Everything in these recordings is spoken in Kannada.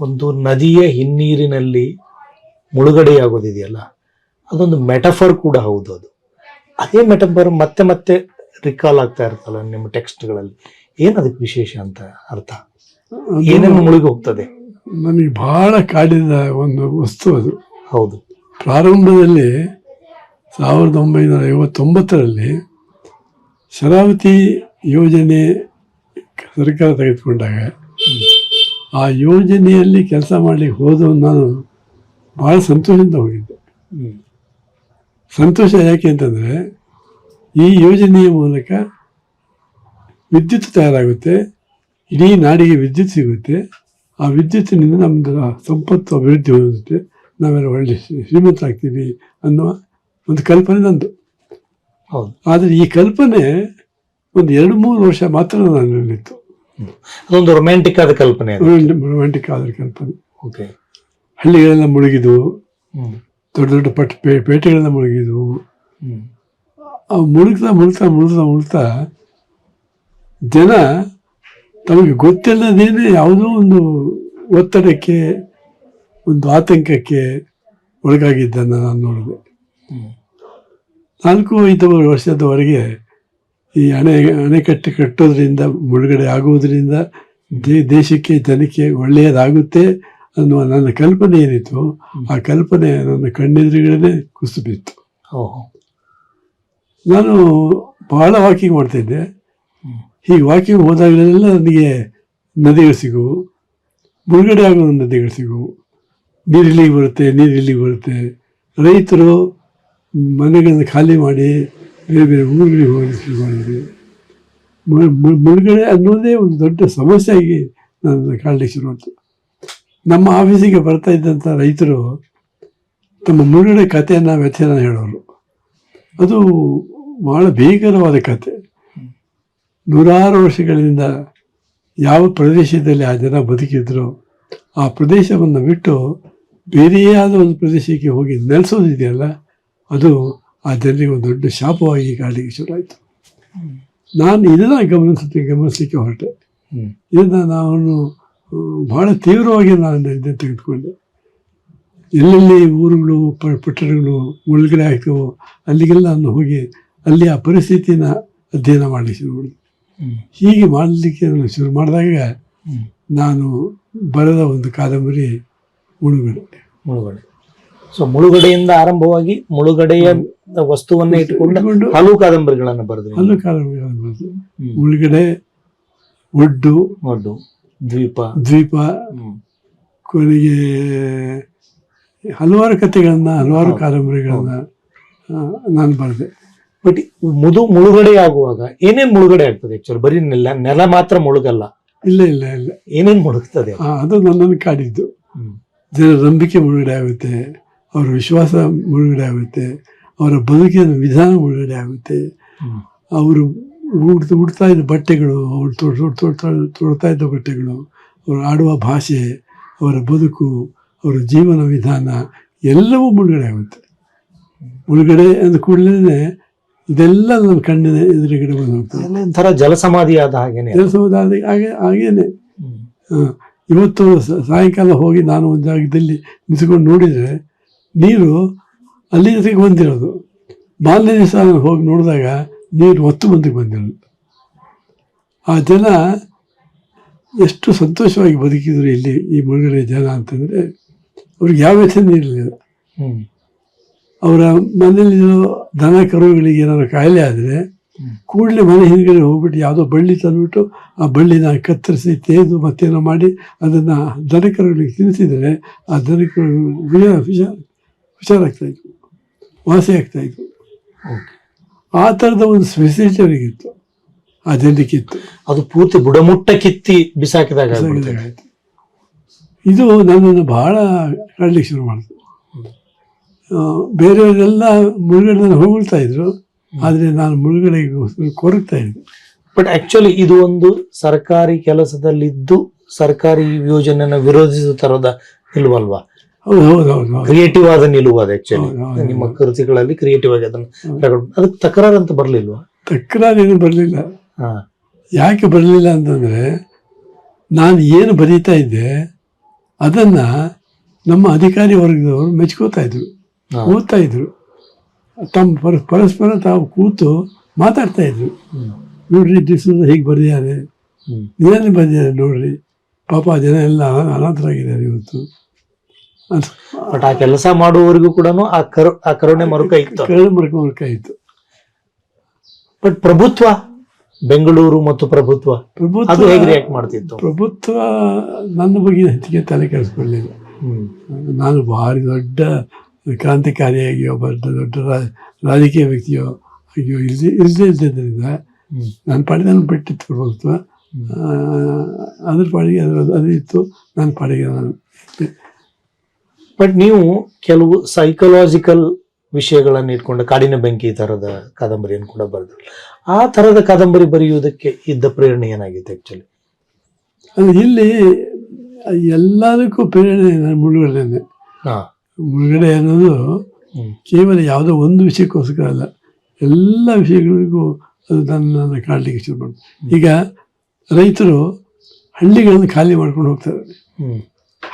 ಒಂದು ನದಿಯ ಹಿನ್ನೀರಿನಲ್ಲಿ ಮುಳುಗಡೆಯಾಗೋದಿದೆಯಲ್ಲ? ಅದೊಂದು ಮೆಟಫರ್ ಕೂಡ ಹೌದು ಅದು. ಅದೇ ಮೆಟಫರ್ ಮತ್ತೆ ಮತ್ತೆ ರಿಕಾಲ್ ಆಗ್ತಾ ಇರ್ತಲ್ಲ ನಿಮ್ಮ ಟೆಕ್ಸ್ಟ್ಗಳಲ್ಲಿ. ಏನು ಅದಕ್ಕೆ ವಿಶೇಷ ಅಂತ ಅರ್ಥ? ಏನೇನು ಮುಳುಗಿ ಹೋಗ್ತದೆ? ನಮಗೆ ಬಹಳ ಕಾಡಿದ ಒಂದು ವಸ್ತು ಅದು. ಹೌದು. ಪ್ರಾರಂಭದಲ್ಲಿ ಸಾವಿರದ ಒಂಬೈನೂರ ಐವತ್ತೊಂಬತ್ತರಲ್ಲಿ ಶರಾವತಿ ಯೋಜನೆ ಸರ್ಕಾರ ತೆಗೆದುಕೊಂಡಾಗ ಆ ಯೋಜನೆಯಲ್ಲಿ ಕೆಲಸ ಮಾಡಲಿಕ್ಕೆ ಹೋದ ನಾನು ಭಾಳ ಸಂತೋಷದಿಂದ ಹೋಗಿದ್ದೆ. ಸಂತೋಷ ಯಾಕೆ ಅಂತಂದರೆ ಈ ಯೋಜನೆಯ ಮೂಲಕ ವಿದ್ಯುತ್ ತಯಾರಾಗುತ್ತೆ ಇಡೀ ನಾಡಿಗೆ ವಿದ್ಯುತ್ ಸಿಗುತ್ತೆ ಆ ವಿದ್ಯುತ್ತಿನಿಂದ ನಮ್ಮದು ಸಂಪತ್ತು ಅಭಿವೃದ್ಧಿ ಹೊಂದುತ್ತೆ ನಾವೆಲ್ಲ ಒಳ್ಳೆ ಶ್ರೀ- ಶ್ರೀಮಂತರಾಗ್ತೀವಿ ಅನ್ನುವ ಒಂದು ಕಲ್ಪನೆ ನಂದು. ಹೌದು. ಆದರೆ ಈ ಕಲ್ಪನೆ ಒಂದು ಎರಡು ಮೂರು ವರ್ಷ ಮಾತ್ರ ನನ್ನಲ್ಲಿತ್ತು ಅದೊಂದು ರೊಮ್ಯಾಂಟಿಕ್ ಆದ ಕಲ್ಪನೆ ರೊಮ್ಯಾಂಟಿಕ್ ಆದ ಕಲ್ಪನೆ. ಓಕೆ ಹಳ್ಳಿಗಳೆಲ್ಲ ಮುಳುಗಿದ್ವು ದೊಡ್ಡ ದೊಡ್ಡ ಪಟ್ ಪೇ ಪೇಟೆಗಳೆಲ್ಲ ಮುಳುಗಿದ್ವು ಮುಳುಗ್ತಾ ಮುಳುಗ್ತಾ ಮುಳುಗ್ತಾ ಮುಳುಗ್ತಾ ಜನ ತಮಗೆ ಗೊತ್ತಿಲ್ಲದೇನೆ ಯಾವುದೋ ಒಂದು ಒತ್ತಡಕ್ಕೆ ಒಂದು ಆತಂಕಕ್ಕೆ ಒಳಗಾಗಿದ್ದನ್ನು ನಾನು ನೋಡಿದೆ. ನಾಲ್ಕು ಐದು ವರ್ಷದವರೆಗೆ ಈ ಅಣೆ ಅಣೆಕಟ್ಟು ಕಟ್ಟೋದ್ರಿಂದ ಮುಳುಗಡೆ ಆಗುವುದರಿಂದ ದೇ ದೇಶಕ್ಕೆ ಜನಕ್ಕೆ ಒಳ್ಳೆಯದಾಗುತ್ತೆ ಅನ್ನುವ ನನ್ನ ಕಲ್ಪನೆ ಏನಿತ್ತು ಆ ಕಲ್ಪನೆ ನನ್ನ ಕಣ್ಣೆದುರುಗಡೆ ಕುಸಿದು ಬಿತ್ತು. ಓಹೋ. ನಾನು ಬಹಳ ವಾಕಿಂಗ್ ಮಾಡ್ತಿದ್ದೆ. ಹೀಗೆ ವಾಕಿಂಗ್ ಹೋದಾಗಲೆಲ್ಲ ನನಗೆ ನದಿಗಳು ಸಿಗುವು. ಮುಳುಗಡೆ ಆಗುವ ನದಿಗಳು ಸಿಗುವು. ನೀರಿಲ್ಲಿಗೆ ಬರುತ್ತೆ ನೀರಿಲ್ಲಿಗೆ ಬರುತ್ತೆ. ರೈತರು ಮನೆಗಳನ್ನು ಖಾಲಿ ಮಾಡಿ ಬೇರೆ ಬೇರೆ ಊರುಗಳಿಗೆ ಹೋಗಿ ಶುರು ಮಾಡಿದ್ರು ಮು- ಮು- ಮುಳುಗಡೆ ಅನ್ನೋದೇ ಒಂದು ದೊಡ್ಡ ಸಮಸ್ಯೆಯಾಗಿ ನನ್ನ ಕಾಡಲಿಕ್ಕೆ ಶುರುವಂತು ನಮ್ಮ ಆಫೀಸಿಗೆ ಬರ್ತಾ ಇದ್ದಂಥ ರೈತರು ತಮ್ಮ ಮುಳುಗಡೆ ಕಥೆಯನ್ನು ವ್ಯಥೆಯನ್ನು ಹೇಳೋರು. ಅದು ಬಹಳ ಭೀಕರವಾದ ಕತೆ ನೂರಾರು ವರ್ಷಗಳಿಂದ ಯಾವ ಪ್ರದೇಶದಲ್ಲಿ ಆ ಜನ ಬದುಕಿದ್ರು, ಆ ಪ್ರದೇಶವನ್ನು ಬಿಟ್ಟು ಬೇರೆಯಾದ ಒಂದು ಪ್ರದೇಶಕ್ಕೆ ಹೋಗಿ ನೆಲೆಸೋದಿದೆಯಲ್ಲ, ಅದು ಆ ಜನರಿಗೆ ಒಂದು ದೊಡ್ಡ ಶಾಪವಾಗಿ ಕಾಡಲಿಕ್ಕೆ ಶುರುವಾಯಿತು. ನಾನು ಇದನ್ನು ಗಮನಿಸುತ್ತೆ ಗಮನಿಸಲಿಕ್ಕೆ ಹೊರಟೆ. ಇದನ್ನು ನಾನು ಬಹಳ ತೀವ್ರವಾಗಿ ನಾನು ಇದನ್ನು ತೆಗೆದುಕೊಂಡೆ. ಎಲ್ಲೆಲ್ಲಿ ಊರುಗಳು ಪ- ಪಟ್ಟಣಗಳು ಮುಳುಗಡೆ ಆಗ್ತವೋ ಅಲ್ಲಿಗೆಲ್ಲ ನಾನು ಹೋಗಿ ಅಲ್ಲಿ ಆ ಪರಿಸ್ಥಿತಿನ ಅಧ್ಯಯನ ಮಾಡಲಿಕ್ಕೆ ಶುರು ಮಾಡಿದೆ. ಹೀಗೆ ಮಾಡಲಿಕ್ಕೆ ನಾನು ಶುರು ಮಾಡಿದಾಗ ನಾನು ಬರೆದ ಒಂದು ಕಾದಂಬರಿ ಮುಳುಗಡೆ. ಮುಳುಗಡೆ. ಸೊ ಮುಳುಗಡೆಯಿಂದ ಆರಂಭವಾಗಿ ಮುಳುಗಡೆಯ ವಸ್ತುವನ್ನ ಇಟ್ಟುಕೊಂಡು ಹಲವು ಕಾದಂಬರಿಗಳನ್ನ ಬರೆದ್ರು ಹಲವು ಕಾದಂಬರಿಗಳನ್ನು ಬರೆದು ಹ್ಮ್. ಮುಳುಗಡೆ ಒಡ್ಡು ಒಡ್ಡು ದ್ವೀಪ. ದ್ವೀಪ. ಕೊನೆಗೆ ಹಲವಾರು ಕಥೆಗಳನ್ನ ಹಲವಾರು. ಕಾದಂಬರಿಗಳನ್ನ ನಾನು ಬರೆದೆ. ಬಟ್ ಮುದು ಮುಳುಗಡೆ ಆಗುವಾಗ ಏನೇನ್ ಮುಳುಗಡೆ ಆಗ್ತದೆ ಆಕ್ಚುಲಿ ಬರೀ ನೆಲ ನೆಲ ಮಾತ್ರ ಮುಳುಗಲ್ಲ. ಇಲ್ಲ ಇಲ್ಲ ಇಲ್ಲ. ಏನೇನ್ ಮುಳುಗ್ತದೆ? ಅದು ನನ್ನನ್ನು ಕಾಡಿದ್ದು. ಜನರ ನಂಬಿಕೆ ಮುಳುಗಡೆ ಆಗುತ್ತೆ ಅವ್ರ ವಿಶ್ವಾಸ ಮುಳುಗಡೆ ಆಗುತ್ತೆ. ಅವರ ಬದುಕಿನ ವಿಧಾನ ಒಳ್ಳೆ ಆಗುತ್ತೆ ಅವರು ಉಡ್ತಾ ಉಡ್ತಾ ಇದ್ದ ಬಟ್ಟೆಗಳು ಅವರು ತೊಡ್ ತೊಡ್ ತೊಡ್ತಾ ತೊಡ್ತಾ ಇದ್ದ ಬಟ್ಟೆಗಳು ಅವರು ಆಡುವ ಭಾಷೆ ಅವರ ಬದುಕು ಅವರ ಜೀವನ ವಿಧಾನ ಎಲ್ಲವೂ ಮುಳುಗಡೆ ಆಗುತ್ತೆ. ಮುಳುಗಡೆ ಅಂದ ಕೂಡಲೇ ಇದೆಲ್ಲ ನನ್ನ ಕಣ್ಣಿನ ಎದುರುಗಡೆ ಬಂದು ಹೋಗ್ತದೆ ಒಂಥರ ಜಲಸಮಾಧಿ ಆದ ಹಾಗೇನೆ ಕೆಲಸವಾದ ಹಾಗೆ ಹಾಗೇನೆ. ಇವತ್ತು ಸಾಯಂಕಾಲ ಹೋಗಿ ನಾನು ಒಂದು ಜಾಗದಲ್ಲಿ ನಿಂತ್ಕೊಂಡು ನೋಡಿದರೆ ನೀರು ಅಲ್ಲಿ ಜೊತೆಗೆ ಬಂದಿರೋದು ಬಾಲ್ಯದ ದಿವಸ ನಾನು ಹೋಗಿ ನೋಡಿದಾಗ ನೀರು ಒತ್ತು ಮುಂದಕ್ಕೆ ಬಂದಿರೋದು ಆ ಜನ ಎಷ್ಟು ಸಂತೋಷವಾಗಿ ಬದುಕಿದ್ರು ಇಲ್ಲಿ ಈ ಮುಳುಗಡೆ ಜನ ಅಂತಂದರೆ ಅವ್ರಿಗೆ ಯಾವ ವ್ಯಸನ ಇರಲಿಲ್ಲ. ಅವರ ಮನೆಯಲ್ಲಿರೋ ದನ ಕರುಗಳಿಗೆ ಏನಾದ್ರು ಕಾಯಿಲೆ ಆದರೆ. ಕೂಡಲೇ ಮನೆ ಹಿಂದ್ಗಡೆ ಹೋಗ್ಬಿಟ್ಟು ಯಾವುದೋ ಬಳ್ಳಿ ತಂದುಬಿಟ್ಟು ಆ ಬಳ್ಳಿನ ಕತ್ತರಿಸಿ ತೇದು ಮತ್ತೇನೋ ಮಾಡಿ ಅದನ್ನು ದನ ಕರುಗಳಿಗೆ ತಿನ್ನಿಸಿದರೆ ಆ ದನ ಕರು ಹುಷಾರಾಗ್ತಾಯಿತ್ತು ವಾಸಿ ಆಗ್ತಾ ಇತ್ತು ಆ ಥರದ ಒಂದು ಫೆಸಿಲಿಟಿ ಅವರಿಗಿತ್ತು ಆ ಜನರಿಗಿತ್ತು ಅದು ಪೂರ್ತಿ ಬುಡಮುಟ್ಟ ಕಿತ್ತಿ ಬಿಸಾಕಿದಾಗ. ಇದು ನನ್ನನ್ನು ಬಹಳ ಕಳ್ಳಿಕ್ಕೆ ಶುರು ಮಾಡಿತು. ಬೇರೆಯವರೆಲ್ಲ ಮುಳುಗಡೆ ಹೊಗಳ್ತಾ ಇದ್ರು. ಆದರೆ ನಾನು ಮುಳುಗಡೆಗೆ ಕೊರಗ್ತಾ ಇದ್ದೆ. ಬಟ್ ಆ್ಯಕ್ಚುಲಿ ಇದು ಒಂದು ಸರ್ಕಾರಿ ಕೆಲಸದಲ್ಲಿದ್ದು ಸರ್ಕಾರಿ ಯೋಜನೆಯನ್ನು ವಿರೋಧಿಸುವ ತರದ ನಿಲುವಲ್ವಾ ಹೌದು ಹೌದು ಹೌದು ಕ್ರಿಯೇಟಿವ್ ಆದ ನಿಲುವು ಅದು ಆಕ್ಚುಲಿ ನಿಮ್ಮ. ಕೃತಿಗಳಲ್ಲಿ ಕ್ರಿಯೇಟಿವ್ ಆಗಿ ಅದನ್ನ ಅದಕ್ಕೆ ತಕರಾರು ಅಂತ ಬರ್ಲಿಲ್ವಾ? ತಕರಾರೇನು ಬರಲಿಲ್ಲ. ಹಾ. ಯಾಕೆ ಬರಲಿಲ್ಲ ಅಂತಂದ್ರೆ ನಾನು ಏನು ಬರೀತಾ ಇದ್ದೆ ಅದನ್ನ ನಮ್ಮ ಅಧಿಕಾರಿ ವರ್ಗದವರು ಮೆಚ್ಕೋತಾ ಇದ್ರು ಕೂತಾಯಿದ್ರು ಓದ್ತಾ ಇದ್ರು. ತಮ್ಮ ಪರ ಪರಸ್ಪರ ತಾವು ಕೂತು ಮಾತಾಡ್ತಾ ಇದ್ರು. ನೋಡ್ರಿ ದಿವಸ ಹೀಗೆ ಬರೆದಿದ್ದಾರೆ. ನೀನೇ ಇದನ್ನೇ ಬರೆದಿದ್ದಾರೆ ನೋಡ್ರಿ. ಪಾಪ ಜನ ಎಲ್ಲ ಅನಾ- ಅನಾಥರಾಗಿದ್ದಾರೆ ಇವತ್ತು. ಬಟ್ ಆ ಕೆಲಸ ಮಾಡುವವರಿಗೂ ಕೂಡ ಆ ಕರು ಆ ಕರುಣೆ ಮರುಕ ಇತ್ತು. ಮರಕ ಇತ್ತು. ಬಟ್ ಪ್ರಭುತ್ವ ಬೆಂಗಳೂರು ಮತ್ತು ಪ್ರಭುತ್ವ ಅದು ಪ್ರಭುತ್ವ ಹೇಗೆ ರಿಯಾಕ್ಟ್ ಮಾಡ್ತಿತ್ತು? ಪ್ರಭುತ್ವ ನನ್ನ ಬಗ್ಗೆ ಹೆಚ್ಚಿಗೆ ತಲೆ ಕೆಡಿಸ್ಕೊಳ್ಳಿಲ್ಲ ನಾನು ಭಾರಿ ದೊಡ್ಡ ಕ್ರಾಂತಿಕಾರಿಯಾಗಿ ಒಬ್ಬ ದೊಡ್ಡ ರಾ- ರಾಜಕೀಯ ವ್ಯಕ್ತಿಯೋ ಅಯ್ಯೋ ಇಲ್ಲದೆ ಇಲ್ಲದೆ ಇದ್ದಿದ್ದರಿಂದ. ನನ್ನ ಪಾಡಿಗೆ ನಾನು ಬಿಟ್ಟಿತ್ತು ಪ್ರಭುತ್ವ. ಅದ್ರ ಪಾಡಿಗೆ ಅದು ಅದು ಇತ್ತು. ನನ್ನ ಪಾಡಿಗೆ ನಾನು ಬಟ್ ನೀವು ಕೆಲವು ಸೈಕಲಾಜಿಕಲ್ ವಿಷಯಗಳನ್ನು ಇಟ್ಕೊಂಡು ಕಾಡಿನ ಬೆಂಕಿ ತರದ ಕಾದಂಬರಿಯನ್ನು ಕೂಡ ಬರೆದ್ರು. ಆ ತರದ ಕಾದಂಬರಿ ಬರೆಯುವುದಕ್ಕೆ ಇದ್ದ ಪ್ರೇರಣೆ ಏನಾಗಿತ್ತು ಆಕ್ಚುಲಿ ಇಲ್ಲಿ ಎಲ್ಲದಕ್ಕೂ ಪ್ರೇರಣೆ ಮುಳುಗಡೆನೆ ಹಾ. ಮುಳುಗಡೆ ಅನ್ನೋದು. ಕೇವಲ ಯಾವುದೋ ಒಂದು ವಿಷಯಕ್ಕೋಸ್ಕರ ಅಲ್ಲ. ಎಲ್ಲ ವಿಷಯಗಳಿಗೂ ಅದು ನನ್ನನ್ನು ನನ್ನ ಕಾಡಲಿಕ್ಕೆ ಶುರು ಮಾಡ್ತು. ಈಗ ರೈತರು ಹಳ್ಳಿಗಳನ್ನು ಖಾಲಿ ಮಾಡ್ಕೊಂಡು ಹೋಗ್ತಾರೆ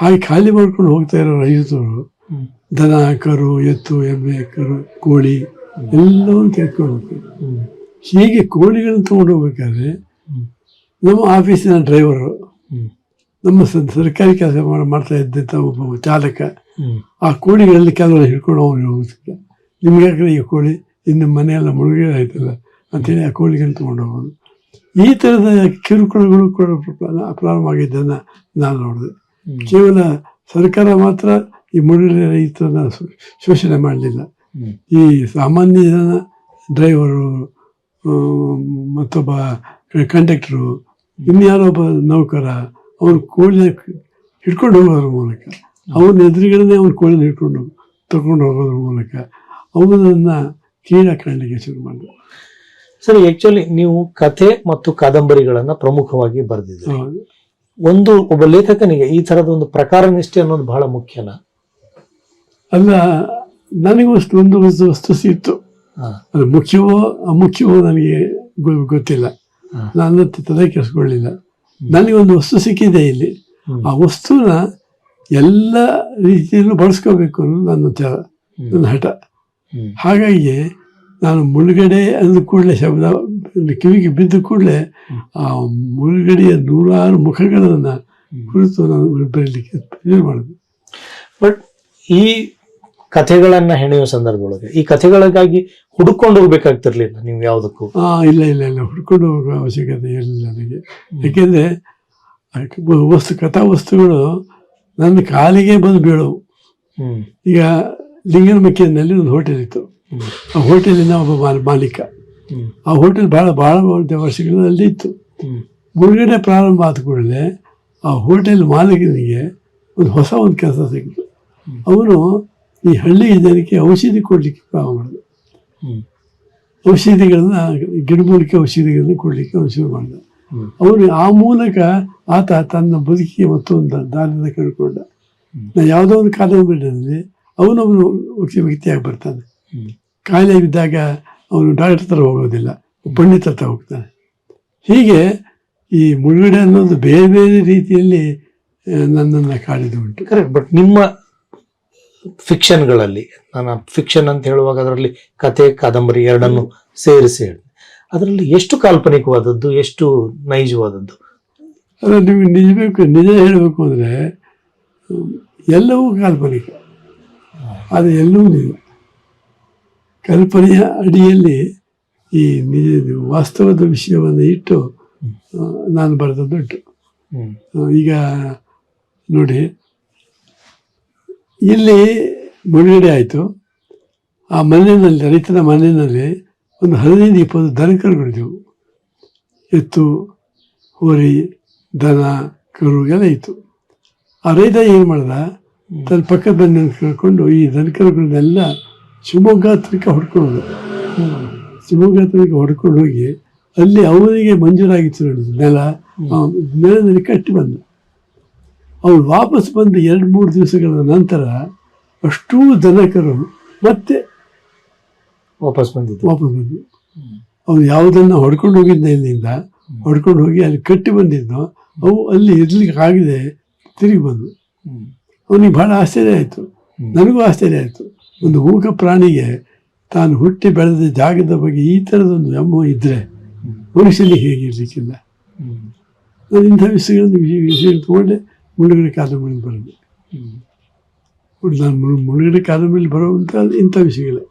ಹಾಗೆ ಖಾಲಿ ಮಾಡ್ಕೊಂಡು ಹೋಗ್ತಾ ಇರೋ ರೈತರು. ದನ ಕರು ಎತ್ತು ಎಮ್ಮೆ ಕರು ಕೋಳಿ ಎಲ್ಲವನ್ನು ತೆಗೆದುಕೊಂಡು ಹೀಗೆ ಕೋಳಿಗಳನ್ನು ತೊಗೊಂಡು ಹೋಗ್ಬೇಕಾದ್ರೆ. ನಮ್ಮ ಆಫೀಸಿನ ಡ್ರೈವರು ನಮ್ಮ ಸ- ಸರ್ಕಾರಿ ಕೆಲಸ ಮಾಡ್ತಾ ಇದ್ದಂಥ ಒಬ್ಬ ಚಾಲಕ ಆ ಕೋಳಿಗಳಲ್ಲಿ ಕೆಲವರು ಹಿಡ್ಕೊಂಡು ಹೋಗಿ ಹೋಗ್ತಿದ್ದ. ನಿಮ್ಗೆ ಯಾಕಂದ್ರೆ ಈ ಕೋಳಿ? ಇನ್ನು ಮನೆಯೆಲ್ಲ ಮುಳುಗಡೆ ಆಯ್ತಲ್ಲ ಅಂತೇಳಿ ಆ ಕೋಳಿಗಳನ್ನ ತೊಗೊಂಡು ಹೋಗೋದು. ಈ ಥರದ ಕಿರುಕುಳಗಳು ಕೂಡ ಪ್ರ- ಪ್ರಾರಂಭ ಆಗಿದ್ದನ್ನು ನಾನು ನೋಡಿದೆ. ಕೇವಲ ಸರ್ಕಾರ ಮಾತ್ರ ಈ ಮುಳುಗಡೆ ರೈತರನ್ನ ಶೋಷಣೆ ಮಾಡಲಿಲ್ಲ. ಈ ಸಾಮಾನ್ಯ ಜನ ಡ್ರೈವರು ಮತ್ತೊಬ್ಬ ಕಂಡಕ್ಟ್ರು ಇನ್ಯಾರೊಬ್ಬ ನೌಕರ ಅವನು ಕೋಳಿನ ಹಿಡ್ಕೊಂಡು ಹೋಗೋದ್ರ ಮೂಲಕ ಅವನ ಎದುರುಗಡೆ ಅವ್ರ ಕೋಳಿನ ಹಿಡ್ಕೊಂಡು ತಗೊಂಡು ಹೋಗೋದ್ರ ಮೂಲಕ ಅವನನ್ನ ಕೀಳ ಕಾಣಲಿಕ್ಕೆ ಶುರು ಮಾಡಿದ್ರು. ಸರಿ ಆ್ಯಕ್ಚುಲಿ ನೀವು ಕಥೆ ಮತ್ತು ಕಾದಂಬರಿಗಳನ್ನು ಪ್ರಮುಖವಾಗಿ ಬರೆದಿದ್ದೀರಿ. ಒಂದು ಒಬ್ಬ ಲೇಖಕನಿಗೆ ಈ ತರದ ಒಂದು ಪ್ರಕಾರ ನಿಷ್ಠೆ ಅನ್ನೋದು ಬಹಳ ಮುಖ್ಯನ. ಅಲ್ಲ ನನಗೂ ಒಂದು ವಸ್ತು ಸಿಕ್ತು. ಅದು ಮುಖ್ಯವೋ ಅಮುಖ್ಯವೋ ನನಗೆ ಗೊತ್ತಿಲ್ಲ. ನಾನು ತಲೆ ಕೆಡಿಸ್ಕೊಳ್ಳಿಲ್ಲ. ನನಗೊಂದು ವಸ್ತು ಸಿಕ್ಕಿದೆ ಇಲ್ಲಿ. ಆ ವಸ್ತುನ ಎಲ್ಲ ರೀತಿಯಲ್ಲೂ ಬಳಸ್ಕೋಬೇಕು ಅನ್ನೋದು ನನ್ನ ನನ್ನ ಹಠ. ಹಾಗಾಗಿ ನಾನು ಮುಳುಗಡೆ ಅಂದ ಕೂಡಲೇ ಶಬ್ದ ಕಿವಿಗೆ ಬಿದ್ದ ಕೂಡಲೇ ಆ ಮುಳುಗಡೆಯ ನೂರಾರು ಮುಖಗಳನ್ನು ಕುರಿತು ನಾನು ಬರೀಲಿಕ್ಕೆ ಪ್ರಯೋಜನ ಮಾಡಿದೆ. ಬಟ್ ಈ ಕಥೆಗಳನ್ನು ಹೆಣೆಯುವ ಸಂದರ್ಭದೊಳಗೆ ಈ ಕಥೆಗಳಿಗಾಗಿ ಹುಡುಕೊಂಡು ಹೋಗ್ಬೇಕಾಗ್ತಿರ್ಲಿಲ್ಲ ನೀವು ಯಾವುದಕ್ಕೂ? ಆ ಇಲ್ಲ ಇಲ್ಲ ಇಲ್ಲ ಹುಡ್ಕೊಂಡು ಹೋಗುವ ಅವಶ್ಯಕತೆ ಇರಲಿಲ್ಲ ನನಗೆ. ಯಾಕೆಂದರೆ ವಸ್ತು ಕಥಾ ವಸ್ತುಗಳು ನನ್ನ ಕಾಲಿಗೆ ಬಂದು ಬೀಳವು. ಈಗ ಲಿಂಗನಮಕ್ಕಿಯಲ್ಲಿ ಒಂದು ಹೋಟೆಲ್ ಇತ್ತು. ಆ ಹೋಟೆಲಿನ ಒಬ್ಬ ಮಾಲ್- ಮಾಲೀಕ ಆ ಹೋಟೆಲ್ ಭಾಳ ಭಾಳ ವರ್ಷಗಳಲ್ಲಿ ಇತ್ತು. ಮುಳುಗಡೆ ಪ್ರಾರಂಭ ಆದ ಕೂಡಲೇ ಆ ಹೋಟೆಲ್ ಮಾಲೀಕನಿಗೆ ಒಂದು ಹೊಸ ಒಂದು ಕೆಲಸ ಸಿಕ್ತು ಅವನು ಈ ಹಳ್ಳಿ ಜನಕ್ಕೆ ಔಷಧಿ ಕೊಡಲಿಕ್ಕೆ ಪ್ರಾರಂಭ ಮಾಡಿದ. ಔಷಧಿಗಳನ್ನ ಗಿಡಮೂಲಿಕೆ ಔಷಧಿಗಳನ್ನ ಕೊಡಲಿಕ್ಕೆ ಅವನು ಶುರು ಮಾಡಿದ ಅವನು ಆ ಮೂಲಕ ಆತ ತನ್ನ ಬದುಕಿಗೆ ಮತ್ತೊಂದು ದಾರಿನ ಕಂಡುಕೊಂಡ ನಾ ಯಾವುದೋ ಒಂದು ಕಾದಂಬರಿನಲ್ಲಿ ಅವನೊಬ್ಬನು ವ್ಯಕ್ತಿ ವ್ಯಕ್ತಿಯಾಗಿ ಬರ್ತಾನೆ. ಕಾಯಿಲೆ ಬಿದ್ದಾಗ ಅವನು ಡಾಕ್ಟರ್ ಹತ್ರ ಹೋಗೋದಿಲ್ಲ ಪಂಡಿತ ಹತ್ರ ಹೋಗ್ತಾನೆ. ಹೀಗೆ ಈ ಮುಳುಗಡೆ ಅನ್ನೋದು ಬೇರೆ ಬೇರೆ ರೀತಿಯಲ್ಲಿ ನನ್ನನ್ನು ಕಾಡಿದು ಉಂಟು. ಕರೆಕ್ಟ್ ಬಟ್ ನಿಮ್ಮ ಫಿಕ್ಷನ್ಗಳಲ್ಲಿ ನಾನು ಫಿಕ್ಷನ್ ಅಂತ ಹೇಳುವಾಗ ಅದರಲ್ಲಿ ಕತೆ ಕಾದಂಬರಿ ಎರಡನ್ನು ಸೇರಿಸಿ ಹೇಳಿ. ಅದರಲ್ಲಿ ಎಷ್ಟು ಕಾಲ್ಪನಿಕವಾದದ್ದು ಎಷ್ಟು ನೈಜವಾದದ್ದು? ಅದು ನಿಮಗೆ ನಿಜಬೇಕು ನಿಜ ಹೇಳಬೇಕು ಅಂದರೆ ಎಲ್ಲವೂ ಕಾಲ್ಪನಿಕ. ಅದು ಎಲ್ಲವೂ ನಿಜ. ಕಲ್ಪನೆಯ ಅಡಿಯಲ್ಲಿ ಈ ನಿಜ ವಾಸ್ತವದ ವಿಷಯವನ್ನು ಇಟ್ಟು ನಾನು ಬರೆದದ್ದುಂಟು. ಈಗ ನೋಡಿ ಇಲ್ಲಿ ಮುಳುಗಡೆ ಆಯಿತು. ಆ ಮನೆಯಲ್ಲಿ ರೈತನ ಮನೆಯಲ್ಲಿ ಒಂದು ಹದಿನೈದು ಇಪ್ಪತ್ತು ದನಕರುಗಳಿದ್ದವು. ಎತ್ತು ಹೋರಿ ದನ ಕರು ಎಲ್ಲ ಇತ್ತು. ಆ ರೈತ ಏನು ಮಾಡ್ದ? ತನ್ನ ಪಕ್ಕದ ಕರ್ಕೊಂಡು ಈ ದನಕರುಗಳನ್ನೆಲ್ಲ ಶಿವಮೊಗ್ಗ ತನಕ ಹೊಡ್ಕೊಂಡು ಹೋದ ಶಿವಮೊಗ್ಗ ತನಕ ಹೊಡ್ಕೊಂಡು ಹೋಗಿ ಅಲ್ಲಿ ಅವನಿಗೆ ಮಂಜೂರಾಗಿತ್ತು ನೋಡಿ ನೆಲ ನೆಲದಲ್ಲಿ ಕಟ್ಟಿ ಬಂದ. ಅವನು ವಾಪಸ್ ಬಂದು ಎರಡು ಮೂರು ದಿವಸಗಳ ನಂತರ ಅಷ್ಟೂ ದನಕರು ಮತ್ತೆ ವಾಪಸ್ ಬಂದಿದ್ದು. ವಾಪಸ್ ಬಂದು. ಅವನು ಯಾವುದನ್ನು ಹೊಡ್ಕೊಂಡು ಹೋಗಿದ್ದ ಇಲ್ಲಿಂದ ಹೊಡ್ಕೊಂಡು ಹೋಗಿ ಅಲ್ಲಿ ಕಟ್ಟಿ ಬಂದಿದ್ದು ಅವು ಅಲ್ಲಿ ಇರ್ಲಿಕ್ಕೆ ಆಗಿದೆ ತಿರುಗಿ ಬಂದು. ಅವನಿಗೆ ಬಹಳ ಆಶ್ಚರ್ಯ ಆಯಿತು. ನನಗೂ ಆಶ್ಚರ್ಯ ಆಯಿತು. ಒಂದು ಮೂಕ ಪ್ರಾಣಿಗೆ ತಾನು ಹುಟ್ಟಿ ಬೆಳೆದ ಜಾಗದ ಬಗ್ಗೆ ಈ ಥರದೊಂದು ವ್ಯಾಮೋಹ ಇದ್ದರೆ ಹ್ಮ್. ಮನುಷ್ಯನಿಗೆ ಹೇಗಿರ್ಲಿಕ್ಕಿಲ್ಲ ಹ್ಮ್. ನಾನು ಇಂಥ ವಿಷಯಗಳನ್ನು ವಿಷಯ ವಿಷಯ ತಗೊಂಡೆ ಮುಳುಗಡೆ ಕಾದಂಬರಿ ಬರೋದು ಹ್ಮ್. ನಾನು ಮುಳು- ಮುಳುಗಡೆ ಕಾದಂಬರಿ ಬರುವಂಥ ಇಂಥ ವಿಷಯಗಳೇ